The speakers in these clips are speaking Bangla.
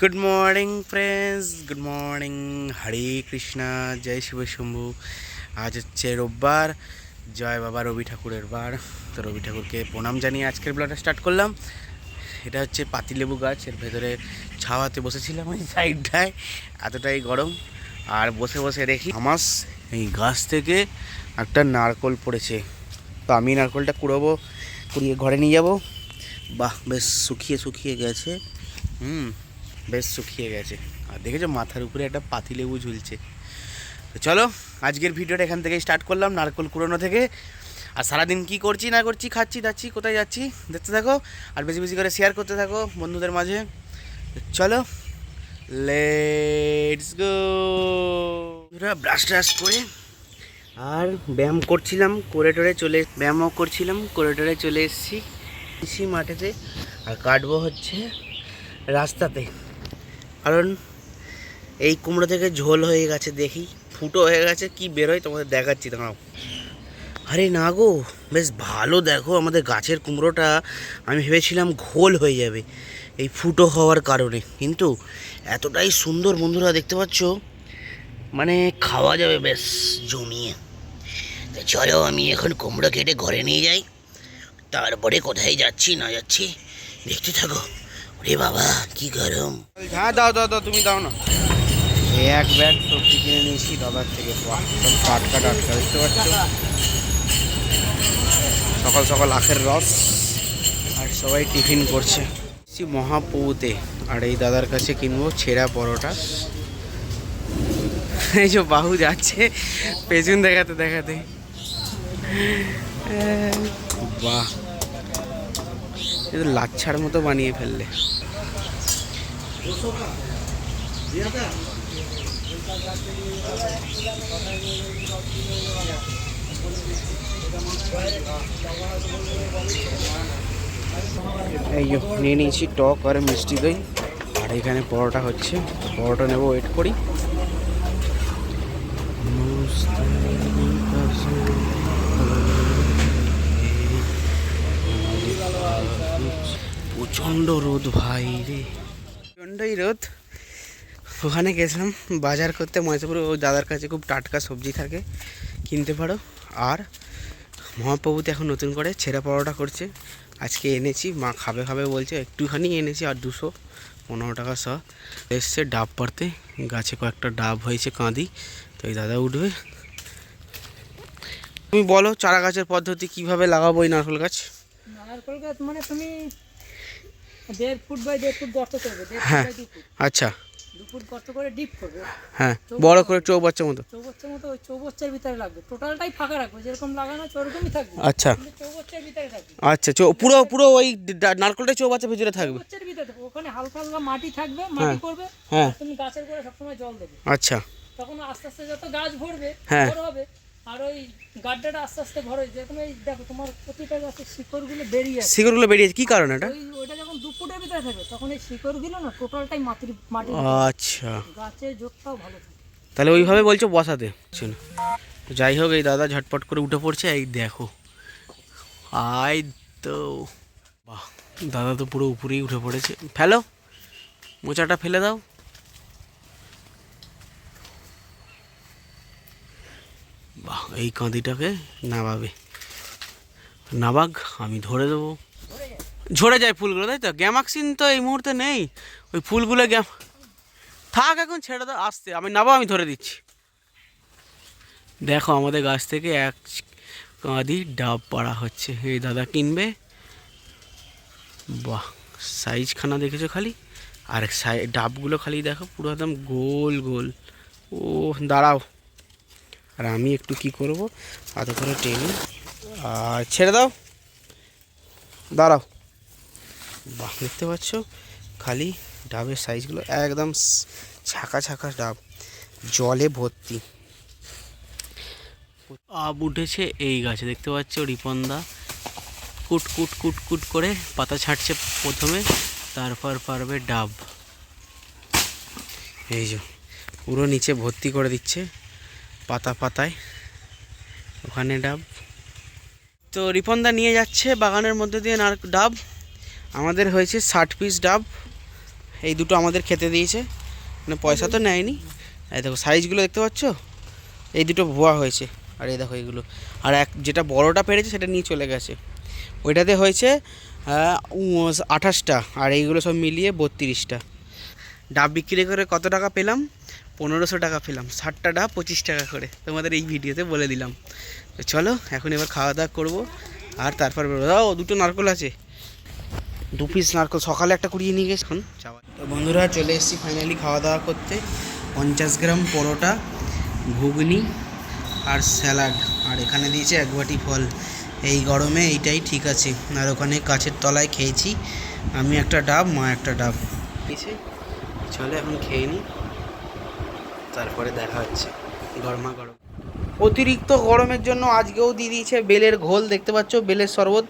Good morning friends good morning Hare Krishna জয় শিব শম্ভু আজ হচ্ছে রোববার। জয় বাবা রবি ঠাকুরের বার। তো রবি ঠাকুরকে প্রণাম জানিয়ে আজকের ব্লগটা স্টার্ট করলাম। এটা হচ্ছে পাতিলেবু গাছ। এর ভেতরে ছাওয়াতে বসেছিলাম ওই সাইডটায়। এতটাই গরম। আর বসে বসে দেখি আমার এই গাছ থেকে একটা নারকল পড়েছে। তো আমি নারকলটা কুড়োবো, কুড়িয়ে ঘরে নিয়ে যাব। বাহ, বেশ শুকিয়ে শুকিয়ে গেছে। হুম। বেশ শুকিয়ে গেছে। আর দেখেছ মাথার উপরে একটা পাতিলেবু ঝুলছে। তো চলো, আজকের ভিডিওটা এখান থেকে স্টার্ট করলাম, নারকল কুড়োনো থেকে। আর সারাদিন কি করছি, না করছি, খাচ্ছি, দাচ্ছি, কোথায় যাচ্ছি, দেখতে থাকো। আর বেশি বেশি করে শেয়ার করতে থাকো বন্ধুদের মাঝে। চলো লেটস গো ব্রাশ ট্রাশ করে আর ব্যায়াম করছিলাম, করে টোরে চলে, ব্যায়ামও করছিলাম, করে টোরে চলে এসেছি। মাঠেতে, আর কাটবো হচ্ছে রাস্তাতে। কারণ এই কুমড়ো থেকে ঝোল হয়ে গেছে, দেখি। ফুটো হয়ে গেছে, কি বেরোয় তোমাদের দেখাচ্ছি, দাঁড়াও। আরে না গো, বেশ ভালো দেখো আমাদের গাছের কুমড়োটা। আমি ভেবেছিলাম ঘোল হয়ে যাবে এই ফুটো হওয়ার কারণে, কিন্তু এতটাই সুন্দর বন্ধুরা, দেখতে পাচ্ছ? মানে খাওয়া যাবে বেশ জমিয়ে। তো চলো আমি এখন কুমড়ো কেটে ঘরে নিয়ে যাই। তারপরে কোথায় যাচ্ছি, না যাচ্ছি, দেখতে থাকো। রে বাবা কি গরম। হ্যাঁ দাও দাও দাও তুমি দাও না। এক ব্যাগ সবজি কিনে নিয়েছি দাদার থেকে টাটকা টাটকা দেখতে পাচ্ছ সকাল সকাল আখের রস আর সবাই টিফিন করছে। মহাপৌতে আর এই দাদার কাছে কিনবো ছেঁড়া পরোটা। এই যে বাহু যাচ্ছে পেছন দেখাতে দেখাতে। বাহ এ তো লাচ্ছার মতো বানিয়ে ফেললে। এই নিয়ে নিয়েছি টক আর মিষ্টি দই। আর এখানে পরোটা হচ্ছে। পরোটা নেব ওয়েট করি। প্রচণ্ড রোদ ভাই রে। প্রচণ্ডই রোদ। ওখানে গেছিলাম বাজার করতে মহেশপুরে ওই দাদার কাছে খুব টাটকা সবজি থাকে কিনতে পারো। আর মহাপ্রভুতে এখন নতুন করে ছেঁড়া পরোটা করছে। আজকে এনেছি মা খাবে খাবে বলছে একটুখানি এনেছি আর দুশো পনেরো টাকা শ। এসছে ডাব পাড়তে গাছে কয়েকটা ডাব হয়েছে কাঁদি তো এই দাদা উঠবে। তুমি বলো চারা গাছের পদ্ধতি কীভাবে লাগাবো এই নারকেল গাছ? নারকেল গাছ মানে তুমি দেড় ফুট বাই দেড় ফুট গর্ত করবে দেড় ফুট হ্যাঁ। বাই দু ফুট। আচ্ছা। দু ফুট গর্ত করে ডিপ করবে। হ্যাঁ বড় করে চৌবাচ্চার মতো। চৌবচ্চার মতো ওই চৌবচ্চার ভিতরে লাগবে। টোটালটাই ফাঁকা রাখবে যেরকম লাগানো আছে ওরকমই থাকবে। আচ্ছা। চৌবচ্চার ভিতরে থাকবে। আচ্ছা পুরো পুরো ওই নারকেলটা চৌবাচ্চা ভিতরে থাকবে। চৌবচ্চার ভিতরে থাকবে। ওখানে হালকা হালকা মাটি থাকবে মাটি করবে হ্যাঁ। তুমি গাছের করে সবসময় জল দেবে। আচ্ছা। তখন আস্তে আস্তে যত গাছ ভরবে হ্যাঁ। বড় হবে আর ওই গাড্ডাটা আস্তে আস্তে ভরে যেরকম এই দেখো তোমার প্রতিটা গাছের শিকড়গুলো বেরিয়ে আসে। শিকড়গুলো বেরিয়েছে কি কারণ এটা? ওই ওইটা যখন দু ফুটের ভিতরে থাকবে তখন এই শিকড়গুলো না টোটালটাই মাটির মাটি আচ্ছা। গাছের জোরটাও ভালো থাকে। তাহলে ওইভাবে বলছো বসাতে? শোনো। যাই হোক এই দাদা ঝটপট করে উঠে পড়ছে এই দেখো। আই তো বাহ দাদা তো পুরো উপরেই উঠে পড়েছে। ফেলো মোচাটা ফেলে দাও। বাহ, এই কাঁদিটাকে নাবাবে নাবাক, আমি ধরে দেবো। ঝরে যায় ফুলগুলো, তাই তো? গ্যামাক্সিন তো এই মুহূর্তে নেই। ওই ফুলগুলো গ্যাম থাক, এখন ছেড়ে দাও আসতে আমি নাবো আমি ধরে দিচ্ছি। দেখো, আমাদের গাছ থেকে এক কাঁদি ডাব পাড়া হচ্ছে। এই দাদা কিনবে। বাহ, সাইজখানা দেখেছ খালি? আর সাই ডাবগুলো খালি দেখো, পুরো একদম গোল গোল। ও, দাঁড়াও। আর আমি একটু কি করব? এত করে টেনে, আর ছেড়ে দাও। দাঁড়াও। বাহ, দেখতে পাচ্ছ? খালি ডাবের সাইজগুলো একদম ছাকা ছাকা ডাব। জলে ভর্তি। আব উঠেছে এই গাছে, দেখতে পাচ্ছ? রিপনদা কুট কুট কুট কুট করে পাতা ছাড়ছে প্রথমে, তারপর পারবে ডাব। এই যে, পুরো নিচে ভর্তি করে দিচ্ছে। পাতা পাতায়, ওখানে ডাব। তো রিপনদা নিয়ে যাচ্ছে বাগানের মধ্যে দিয়ে নার ডাব। আমাদের হয়েছে ষাট পিস ডাব। এই দুটো আমাদের খেতে দিয়েছে। মানে পয়সা তো নেয়নি। এই দেখো সাইজগুলো দেখতে পাচ্ছ? এই দুটো ভুয়া হয়েছে। আর এই দেখো এগুলো। আর এক যেটা বড়টা পেরেছে সেটা নিয়ে চলে গেছে। ওইটাতে হয়েছে আঠাশটা। আর এইগুলো সব মিলিয়ে বত্রিশটা। ডাব বিক্রি করে কত টাকা পেলাম? পনেরোশো টাকা পেলাম, ষাটটা ডাব পঁচিশ টাকা করে। তোমাদের এই ভিডিওতে বলে দিলাম। তো চলো, এখন এবার খাওয়া দাওয়া করব, আর তারপর। ও দুটো নারকল আছে। দু পিস নারকল, সকালে একটা কুড়িয়ে নিয়ে গেছে। এখন তো বন্ধুরা, চলে এসেছি ফাইনালি খাওয়া দাওয়া করতে। পঞ্চাশ গ্রাম পরোটা, ঘুগনি আর স্যালাড। আর এখানে দিয়েছে এক বাটি ফল। এই গরমে এইটাই ঠিক আছে। আর ওখানে কাছের তলায় খেয়েছি। আমি একটা ডাব, মা একটা ডাব। চলে এখন খেয়ে নিই তারপরে দেখা হচ্ছে। গরমা গরম। অতিরিক্ত গরমের জন্য আজকেও দিয়ে দিয়েছে বেলের ঘোল, দেখতে পাচ্ছ? বেলের শরবত।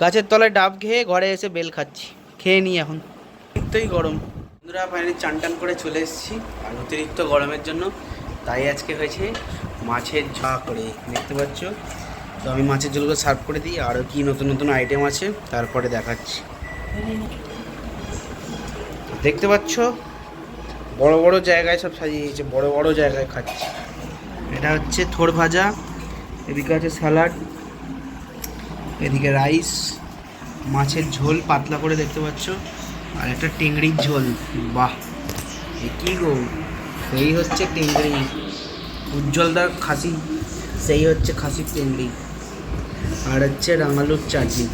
গাছের তলায় ডাব খেয়ে ঘরে এসে বেল খাচ্ছি। খেয়ে নিই এখন। অতিরিক্তই গরম। বন্ধুরা ফাইনালি চান টান করে চলে এসেছি। আর অতিরিক্ত গরমের জন্য তাই আজকে হয়েছে মাছের ঝা করে, দেখতে পাচ্ছ? তো আমি মাছের ঝোলগুলো সার্ভ করে দিই। আরও কি নতুন নতুন আইটেম আছে, তারপরে দেখাচ্ছি। দেখতে পাচ্ছ? বড় বড় জায়গায় সব সাজিয়েছে বড় বড় জায়গায় খাচ্ছি। এটা হচ্ছে থোর ভাজা, এদিকে আছে স্যালাড, এদিকে রাইস, মাছের ঝোল পাতলা করে দেখতে পাচ্ছ, আর একটা টেংড়ির ঝোল। বাহ! এ কি গো? সেই হচ্ছে টেংড়ি। উজ্জ্বলদার খাসি, সেই হচ্ছে খাসির টেংড়ি। আর হচ্ছে রাঙালুর চাটনি।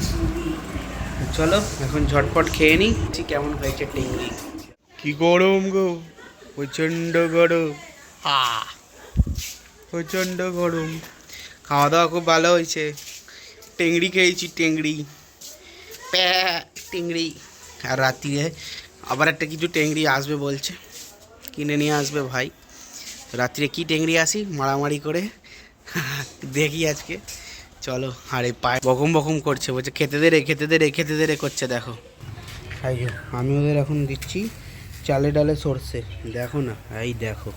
চলো, এখন ঝটপট খেয়ে নিই ঠিক কেমন হয়েছে টেংড়ি। কি গরম গো? প্রচণ্ড গরম। আ। প্রচণ্ড গরম। খাওয়া দাওয়া খুব ভালো হয়েছে। টেংড়ি খেয়েছি টেংড়ি। প্যা টেংড়ি। আর রাত্রিরে আবার একটা কিছু টেংড়ি আসবে বলছে। কিনে নিয়ে আসবে ভাই। রাত্রিরে কি টেংড়ি আসি? মারামারি করে। দেখি আজকে। চলো আর এই পায়ে বকম বকম করছে। বলছে খেতে দে রে খেতে দে রে খেতে দে রে করছে দেখো। যে আমি ওদের এখন দিচ্ছি। চালে ডালে সরষে। দেখো না, এই দেখো।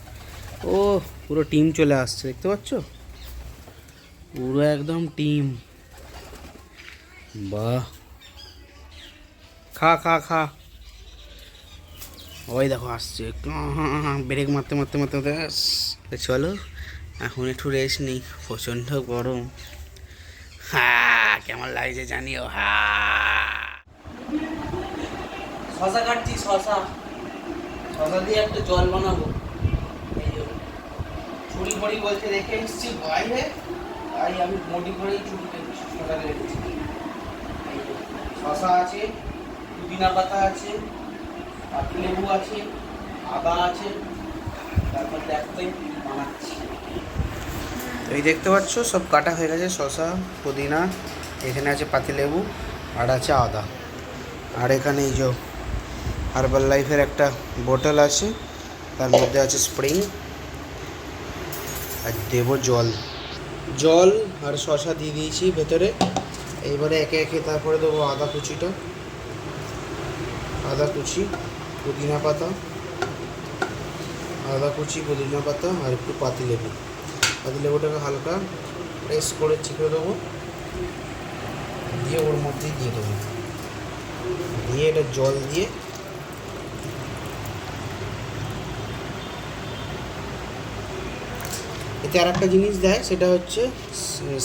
ও, পুরো টিম চলে আসছে, দেখতে পাচ্ছ? পুরো একদম টিম। বাহ। খা খা খা। ওই দেখো, আসছে। ব্রেক মারতে মারতে মারতে মারতে চলো, এখন একটু রেস্ট নেই, প্রচণ্ড গরম। হ্যাঁ কেমন লাগছে জানিও হ্যাঁ শশা কাটছি, শশা। শশা দিয়ে একটা জল বানাবো। এই যে ছুরি ফড়ি বলতে রেখে এসেছি। বাইরে তাই আমি মোটি করেই ছুরিতে শশাটা রেখেছি। শশা আছে, পুদিনা পাতা আছে লেবু আছে, আদা আছে, তারপর দেখতে বানাচ্ছি। এই দেখতে পাচ্ছ, সব কাটা হয়ে গেছে শশা পুদিনা, এখানে আছে পাতিলেবু আর আছে আদা। আর এখানে এই যে হার্বাল লাইফের একটা বোতল আছে। তার মধ্যে আছে স্প্রিং আর দেব জল। জল আর শশা দিয়ে দিয়েছি ভেতরে। এইবারে একে একে তারপরে দেবো আদা কুচিটা। আদা কুচি, পুদিনা পাতা। আদা কুচি, পুদিনা পাতা আর একটু পাতিলেবু পাতিলেবুটাকে হালকা প্রেস করে চিপে দেবো। দিয়ে ওর মধ্যেই দিয়ে দেবো। দিয়ে এটা জল দিয়ে এতে আর একটা জিনিস দেয়, সেটা হচ্ছে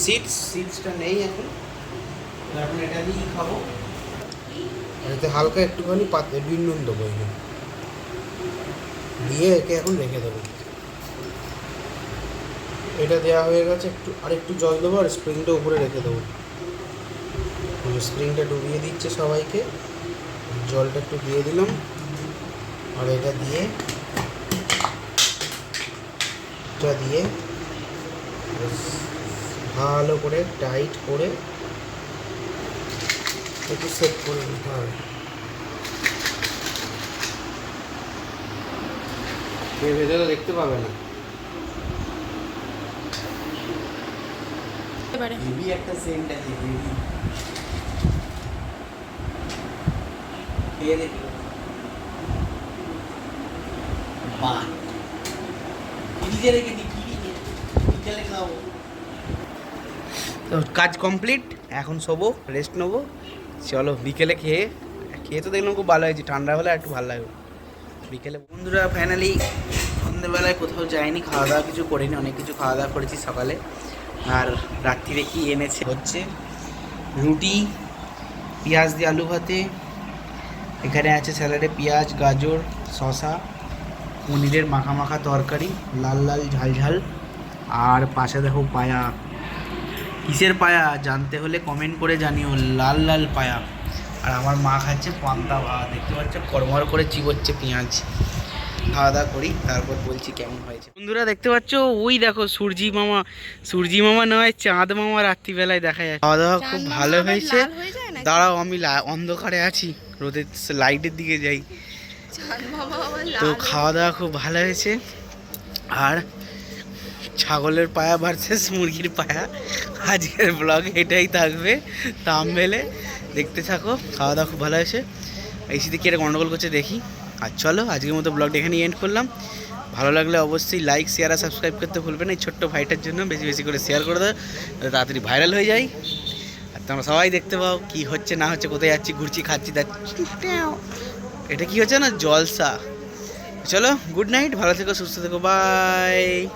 সিডস সিডসটা নেই এখন। এখন এটা দিয়েই খাব? এতে হালকা একটুখানি পাতে বিন নুন দেবো এখানে। দিয়ে একে এখন রেখে দেবো। এটা দেওয়া হয়ে গেছে, একটু, আর একটু জল দেবো, আর স্প্রিংটা উপরে রেখে দেবো। স্প্রিংটা ডুবিয়ে দিচ্ছে সবাইকে। জলটা একটু দিয়ে দিলাম। আর এটা দিয়ে এটা দিয়ে ভালো করে টাইট করে একটু সেট করে নিতে হবে। এর ভেতরে দেখতে পাবে না। এবারে। হেভি একটা সেন্ট আছে হেভি খেয়ে দেখি। বাহ। রেখে দিই তো কাজ কমপ্লিট এখন শোবো রেস্ট নেব। চলো বিকেলে খেয়ে খেয়ে তো দেখলাম খুব ভালো হয়েছে, ঠান্ডা হলে একটু ভালো লাগবে। বিকেলে বন্ধুরা ফাইনালি সন্ধ্যেবেলায় কোথাও যাইনি খাওয়া দাওয়া কিছু করিনি, অনেক কিছু খাওয়া দাওয়া করেছি সকালে। আর রাত্রিরে কি এনেছে হচ্ছে? রুটি, পেঁয়াজ দিয়ে আলু ভাতে, এখানে আছে স্যালাডে পেঁয়াজ, গাজর শশা পনিরের মাখা মাখা তরকারি, লাল লাল ঝাল ঝাল। আর পাশে দেখো পায়া। কিসের পায়া? জানতে হলে কমেন্ট করে জানিও লাল লাল পায়া। আর আমার মা খাচ্ছে পান্তা ভাত। দেখতে পাচ্ছ? কড়মড় করে চিবোচ্ছে পেঁয়াজ। খাওয়া দাওয়া করি তারপর বলছি কেমন হয়েছে। বন্ধুরা দেখতে পাচ্ছ? ওই দেখো সূর্যি মামা। সূর্যি মামা নয় চাঁদ মামা রাত্রিবেলায় দেখা যায়। খাওয়া দাওয়া খুব ভালো হয়েছে। দাঁড়াও আমি অন্ধকারে আছি। রোদের লাইটের দিকে যাই। তো খাওয়া দাওয়া খুব ভালো হয়েছে। আর ছাগলের পায়া ভার্সেস মুরগির পায়া। আজকের ব্লগ এটাই থাকবে। তামবেলে দেখতে থাকো। খাওয়া দাওয়া খুব ভালো হয়েছে। এই শীতে কি একটা গন্ডগোল করছে, দেখি। আর চলো, আজকের মতো ব্লগটা এখানে এন্ড করলাম। ভালো লাগলে অবশ্যই লাইক শেয়ার আর সাবস্ক্রাইব করতে ভুলবেন না। এই ছোট্ট ভাইটার জন্য বেশি বেশি করে শেয়ার করে দাও। তাড়াতাড়ি ভাইরাল হয়ে যায়। আর তোমরা সবাই দেখতে পাও কি হচ্ছে, না হচ্ছে, কোথায় যাচ্ছি, ঘুরছি, খাচ্ছি এটা কি হচ্ছে না? জলসা। চলো গুড নাইট ভালো থেকো, সুস্থ থেকো। বাই